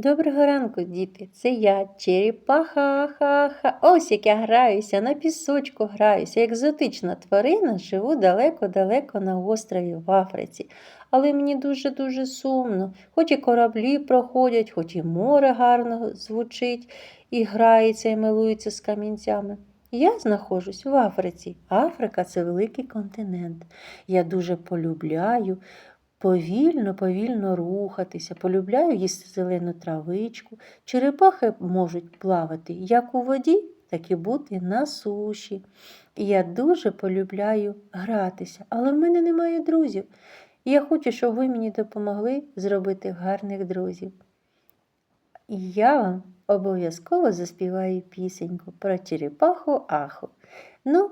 Доброго ранку, діти. Це я, черепаха. Ха-ха. Ось як я граюся, на пісочку граюся. Екзотична тварина, живу далеко-далеко на острові в Африці. Але мені дуже-дуже сумно. Хоч і кораблі проходять, хоч і море гарно звучить, і грається, і милується з камінцями. Я знаходжусь в Африці. Африка це великий континент. Я дуже полюбляю повільно, повільно рухатися, полюбляю їсти зелену травичку. Черепахи можуть плавати як у воді, так і бути на суші. І я дуже полюбляю гратися, але в мене немає друзів. Я хочу, щоб ви мені допомогли зробити гарних друзів. Я вам обов'язково заспіваю пісеньку про черепаху Аху. Ну,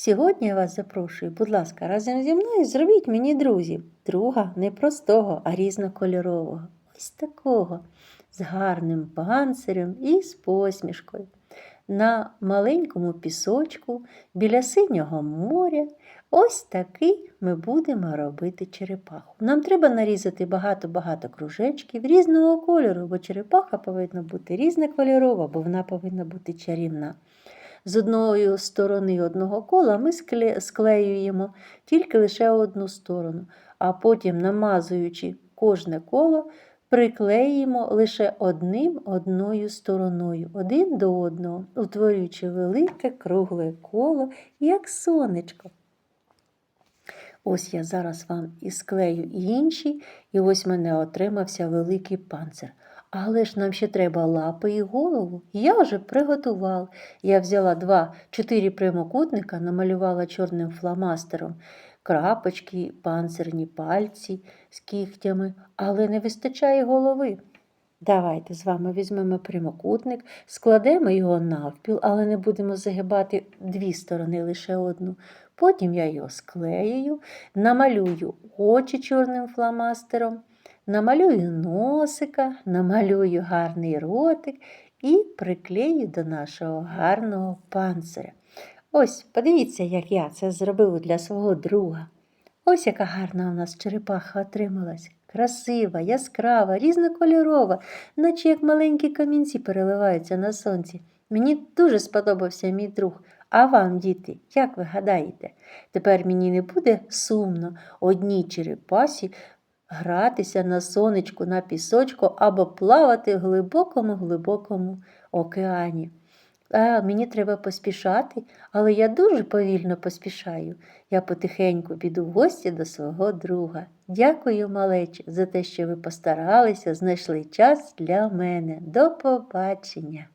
Сьогодні я вас запрошую, будь ласка, разом зі мною зробіть мені друзів. Друга не простого, а різнокольорового. Ось такого, з гарним панцирем і з посмішкою. На маленькому пісочку біля синього моря. Ось такий ми будемо робити черепаху. Нам треба нарізати багато-багато кружечків різного кольору, бо черепаха повинна бути різнокольорова, бо вона повинна бути чарівна. З одної сторони одного кола ми склеюємо тільки лише одну сторону, а потім, намазуючи кожне коло, приклеїмо лише одним одною стороною, один до одного, утворюючи велике кругле коло, як сонечко. Ось я зараз вам і склею інші, і ось мене отримався великий панцир. Але ж нам ще треба лапи і голову. Я вже приготував. Я взяла два чотири прямокутника, намалювала чорним фломастером крапочки, панцирні пальці з кігтями, але не вистачає голови. Давайте з вами візьмемо прямокутник, складемо його навпіл, але не будемо загибати дві сторони, лише одну. Потім я його склею, намалюю очі чорним фломастером намалюю носика, намалюю гарний ротик і приклею до нашого гарного панциря. Ось, подивіться, як я це зробив для свого друга. Ось яка гарна у нас черепаха отрималась. Красива, яскрава, різнокольорова, наче як маленькі камінці переливаються на сонці. Мені дуже сподобався мій друг. А вам, діти, як ви гадаєте, тепер мені не буде сумно одній черепасі гратися на сонечку, на пісочку або плавати в глибокому-глибокому океані. А мені треба поспішати, але я дуже повільно поспішаю. Я потихеньку піду в гості до свого друга. Дякую, малече, за те, що ви постаралися, знайшли час для мене. До побачення!